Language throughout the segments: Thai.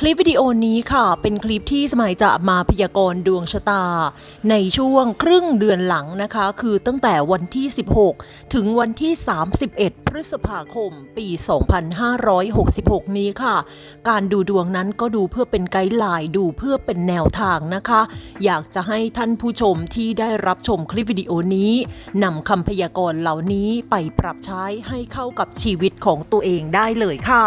คลิปวิดีโอนี้ค่ะ เป็นคลิปที่สมัยจะมาพยากรณ์ดวงชะตา ในช่วงครึ่งเดือนหลังนะคะ คือตั้งแต่วันที่ 16 ถึงวันที่ 31 พฤษภาคม ปี 2566 นี้ค่ะ การดูดวงนั้นก็ดูเพื่อเป็นไกด์ไลน์ดูเพื่อเป็นแนวทางนะคะ อยากจะให้ท่านผู้ชมที่ได้รับชมคลิปวิดีโอนี้นำคำพยากรณ์เหล่านี้ไปปรับใช้ให้เข้ากับชีวิตของตัวเองได้เลยค่ะ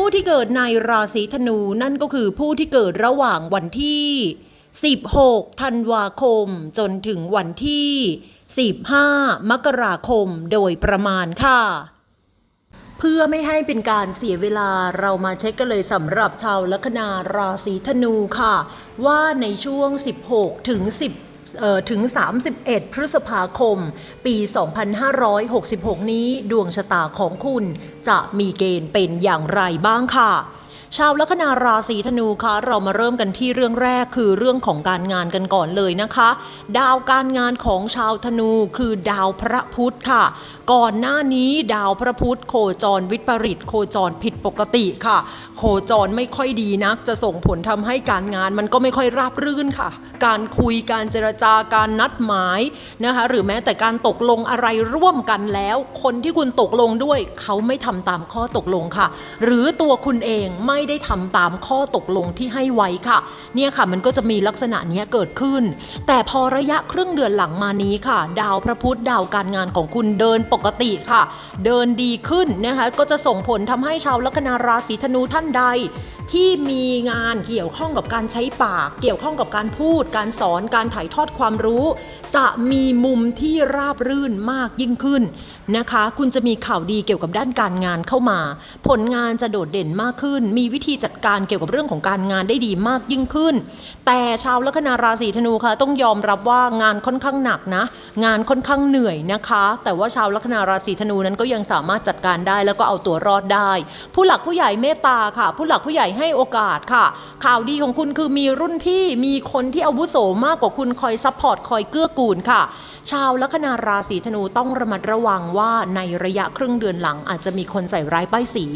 ผู้ที่เกิดในราศีธนูนั่นก็คือผู้ที่เกิดระหว่างวันที่ 16 ธันวาคม จนถึงวันที่ 15 มกราคมโดยประมาณค่ะเพื่อไม่ให้เป็นการเสียเวลาเรามาเช็คกันเลยสำหรับชาวลัคนาราศีธนูค่ะ ว่าในช่วง 16 ถึง10 ถึง 31 พฤษภาคม ปี 2566 นี้ดวงชะตาของคุณจะมีเกณฑ์เป็นอย่างไรบ้างค่ะ ชาวลัคนาราศีธนูคะเรามาเริ่มกันที่เรื่องแรกคือเรื่องของการงานกันก่อนเลยนะคะ ดาวการงานของชาวธนูคือดาวพระพุธค่ะ ก่อนหน้านี้ดาวพระพุธโคจรวิปริตโคจรผิดปกติค่ะ โคจรไม่ค่อยดีนัก จะส่งผลทำให้การงานมันก็ไม่ค่อยราบรื่นค่ะ การคุยการเจรจาการนัดหมายนะคะหรือแม้แต่การตกลงอะไรร่วมกันแล้ว คนที่คุณตกลงด้วย เขาไม่ทำตามข้อตกลงค่ะ หรือตัวคุณเองไม่ได้ทำตามข้อตกลงที่ให้ไว้ค่ะ เนี่ยค่ะมันก็จะมีลักษณะนี้เกิดขึ้น แต่พอระยะครึ่งเดือนหลังมานี้ค่ะ ดาวพระพุธดาวการงานของคุณเดินปกติค่ะ เดินดีขึ้นนะคะก็จะส่งผลทำให้ชาวลัคนาราศีธนูท่านใด ที่มีงานเกี่ยวข้องกับการใช้ปาก เกี่ยวข้องกับการพูด การสอนการถ่ายทอดความรู้ จะมีมุมที่ราบรื่นมากยิ่งขึ้นนะคะ คุณจะมีข่าวดีเกี่ยวกับด้านการงานเข้ามา ผลงานจะโดดเด่นมากขึ้นมีวิธีจัดการเกี่ยวกับเรื่องของการงานได้ดีมากยิ่งขึ้น แต่ชาวลัคนาราศีธนูค่ะต้องยอมรับว่างานค่อนข้างหนักนะ งานค่อนข้างเหนื่อยนะคะ แต่ว่าชาวลัคนาราศีธนูนั้นก็ยังสามารถจัดการได้แล้วก็เอาตัวรอดได้ ผู้หลักผู้ใหญ่เมตตาค่ะ ผู้หลักผู้ใหญ่ให้โอกาสค่ะ ข่าวดีของคุณคือมีรุ่นพี่มีคนที่อาวุโสมากกว่าคุณคอยซัพพอร์ตคอยเกื้อกูลค่ะ ชาวลัคนาราศีธนูต้องระมัดระวังว่าในระยะครึ่งเดือนหลังอาจจะมีคนใส่ร้ายป้ายสี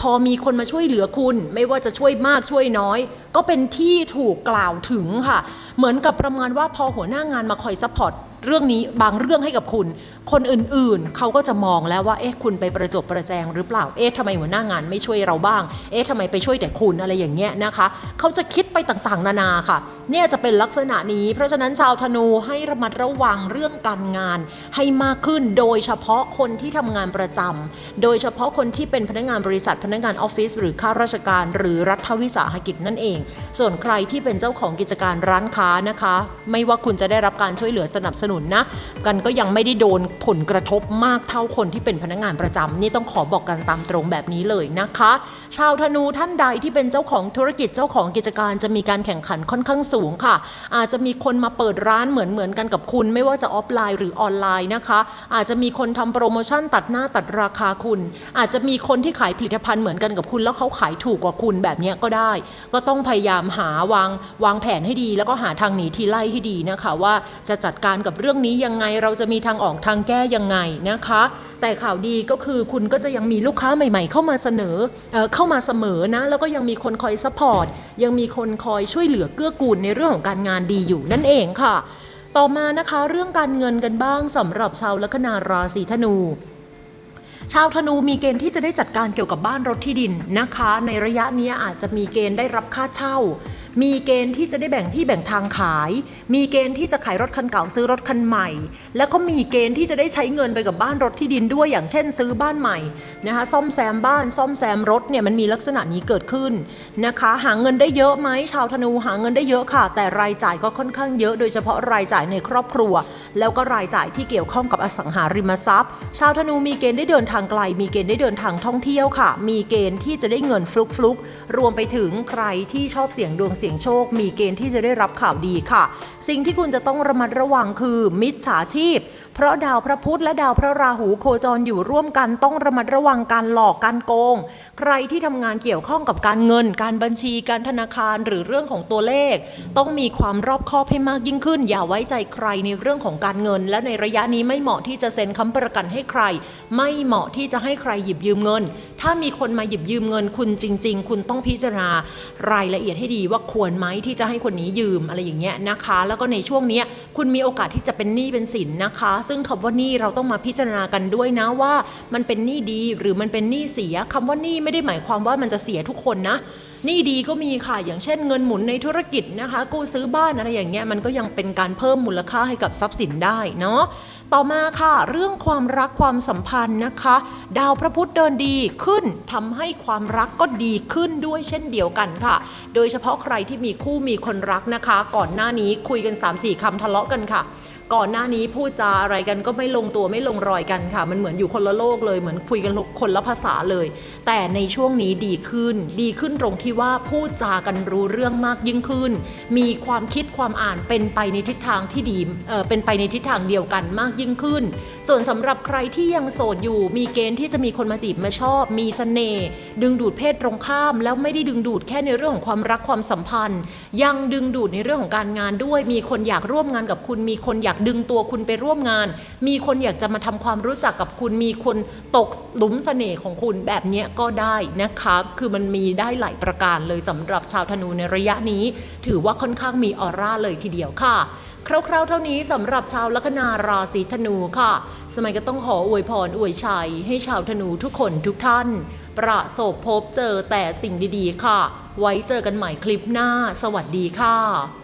พอมีคนมาช่วยเหลือคุณไม่ว่าจะช่วยมากช่วยน้อย ก็เป็นที่ถูกกล่าวถึงค่ะ เหมือนกับประมาณว่าพอหัวหน้างานมาคอยซัพพอร์ต เรื่องนี้บางเรื่องให้กับคุณ คนอื่นๆ เขาก็จะมองแล้วว่า เอ๊ะ คุณไปประจบประแจงหรือเปล่า เอ๊ะทำไมหัวหน้างานไม่ช่วยเราบ้าง เอ๊ะทำไมไปช่วยแต่คุณอะไรอย่างเงี้ยนะคะ เขาจะคิดไปต่างๆ นานาค่ะ เนี่ยจะเป็นลักษณะนี้ เพราะฉะนั้นชาวธนูให้ระมัดระวังเรื่องการงานให้มากขึ้น โดยเฉพาะคนที่ทำงานประจำโดยเฉพาะคนที่เป็นพนักงานบริษัท พนักงานออฟฟิศหรือข้าราชการ หรือรัฐวิสาหกิจนั่นเอง ส่วนใครที่เป็นเจ้าของกิจการร้านค้านะคะ ไม่ว่าคุณจะได้รับการช่วยเหลือสนับสนุนนะกันก็ยังไม่ได้โดนผลกระทบมากเท่าคนที่เป็นพนักงานประจำนี่ต้องขอบอกกันตามตรงแบบนี้เลยนะคะ ชาวธนูท่านใดที่เป็นเจ้าของธุรกิจเจ้าของกิจการจะมีการแข่งขันค่อนข้างสูงค่ะ อาจจะมีคนมาเปิดร้านเหมือนเหมือนกันกับคุณ ไม่ว่าจะออฟไลน์หรือออนไลน์นะคะ อาจจะมีคนทำโปรโมชั่นตัดหน้าตัดราคาคุณ อาจจะมีคนที่ขายผลิตภัณฑ์เหมือนกันกับคุณ แล้วเขาขายถูกกว่าคุณแบบนี้ก็ได้ ก็ต้องพยายามหาวางวางแผนให้ดี แล้วก็หาทางหนีทีไล่ให้ดีนะคะ ว่าจะจัดการกับกับเรื่องนี้ยังไงเราจะมีทางออกทางแก้ยังไงนะคะ แต่ข่าวดีก็คือคุณก็จะยังมีลูกค้าใหม่ ๆ เข้ามาเสนอเออเข้ามาเสมอนะแล้วก็ยังมีคนคอยซัพพอร์ตยังมีคนคอยช่วยเหลือเกื้อกูลในเรื่องของการงานดีอยู่นั่นเองค่ะ ต่อมานะคะเรื่องการเงินกันบ้างสำหรับชาวลัคนาราศีธนู ชาวธนูมีเกณฑ์ที่จะได้จัดการเกี่ยวกับบ้านรถที่ดินนะคะ ในระยะนี้อาจจะมีเกณฑ์ได้รับค่าเช่า มีเกณฑ์ที่จะได้แบ่งที่แบ่งทางขาย มีเกณฑ์ที่จะขายรถคันเก่าซื้อรถคันใหม่ แล้วก็มีเกณฑ์ที่จะได้ใช้เงินไปกับบ้านรถที่ดินด้วย อย่างเช่น ซื้อบ้านใหม่นะคะซ่อมแซมบ้านซ่อมแซมรถเนี่ยมันมีลักษณะนี้เกิดขึ้นนะคะ หาเงินได้เยอะไหมชาวธนูหาเงินได้เยอะค่ะ แต่รายจ่ายก็ค่อนข้างเยอะ โดยเฉพาะรายจ่ายในครอบครัว แล้วก็รายจ่ายที่เกี่ยวข้องกับอสังหาริมทรัพย์ ชาวธนูมีเกณฑ์ได้เดินทางางไกล มีเกณฑ์ได้เดินทางท่องเที่ยวค่ะ มีเกณฑ์ที่จะได้เงินฟลุกฟลุกรวมไปถึงใครที่ชอบเสี่ยงดวงเสี่ยงโชค มีเกณฑ์ที่จะได้รับข่าวดีค่ะ สิ่งที่คุณจะต้องระมัดระวังคือ มิจฉาชีพ เพราะดาวพระพุธและดาวพระราหูโคจรอยู่ร่วมกันต้องระมัดระวังการหลอกการโกง ใครที่ทำงานเกี่ยวข้องกับการเงิน การบัญชีการธนาคารหรือเรื่องของตัวเลข ต้องมีความรอบคอบให้มากยิ่งขึ้น อย่าไว้ใจใครในเรื่องของการเงิน และในระยะนี้ไม่เหมาะที่จะเซ็นค้ำประกันให้ใคร ไม่เหมาะที่จะให้ใครหยิบยืมเงิน ถ้ามีคนมาหยิบยืมเงินคุณจริง ๆ คุณต้องพิจารณารายละเอียดให้ดีว่าควรไหมที่จะให้คนนี้ยืมอะไรอย่างเงี้ยนะคะ แล้วก็ในช่วงนี้คุณมีโอกาสที่จะเป็นหนี้เป็นสินนะคะ ซึ่งคำว่าหนี้เราต้องมาพิจารณากันด้วยนะว่ามันเป็นหนี้ดีหรือมันเป็นหนี้เสียคำว่าหนี้ไม่ได้หมายความว่ามันจะเสียทุกคนนะหนี้ดีก็มีค่ะอย่างเช่นเงินหมุนในธุรกิจนะคะ กู้ซื้อบ้านอะไรอย่างเงี้ยมันก็ยังเป็นการเพิ่มมูลค่าให้กับทรัพย์สินได้เนาะต่อมาค่ะ เรื่องความรักความสัมพันธ์นะคะดาวพระพุธเดินดีขึ้นทำให้ความรักก็ดีขึ้นด้วยเช่นเดียวกันค่ะ โดยเฉพาะใครที่มีคู่มีคนรักนะคะ ก่อนหน้านี้คุยกัน 3-4คำทะเลาะกันค่ะก่อนหน้านี้พูดจาอะไรกันก็ไม่ลงตัวไม่ลงรอยกันค่ะ มันเหมือนอยู่คนละโลกเลยเหมือนคุยกันคนละภาษาเลย แต่ในช่วงนี้ดีขึ้น ดีขึ้นตรงที่ว่าพูดจากันรู้เรื่องมากยิ่งขึ้น มีความคิดความอ่านเป็นไปในทิศทางที่ดีเออเป็นไปในทิศทางเดียวกันมากยิ่งขึ้น ส่วนสำหรับใครที่ยังโสดอยู่ มีเกณฑ์ที่จะมีคนมาจีบมาชอบ มีเสน่ห์ดึงดูดเพศตรงข้าม แล้วไม่ได้ดึงดูดแค่ในเรื่องของความรักความสัมพันธ์ ยังดึงดูดในเรื่องของการงานด้วย มีคนอยากร่วมงานกับคุณมีคนอยากดึงตัวคุณไปร่วมงาน มีคนอยากจะมาทำความรู้จักกับคุณ มีคนตกหลุมเสน่ห์ของคุณแบบนี้ก็ได้นะคะคือมันมีได้หลายประการเลยสำหรับชาวธนูในระยะนี้ ถือว่าค่อนข้างมีออร่าเลยทีเดียวค่ะคร่าวๆเท่านี้สำหรับชาวลัคนาราศีธนูค่ะ สมัยก็ต้องขออวยพรอวยชัย ให้ชาวธนูทุกคนทุกท่าน ประสบพบเจอแต่สิ่งดีๆ ค่ะ ไว้เจอกันใหม่คลิปหน้า สวัสดีค่ะ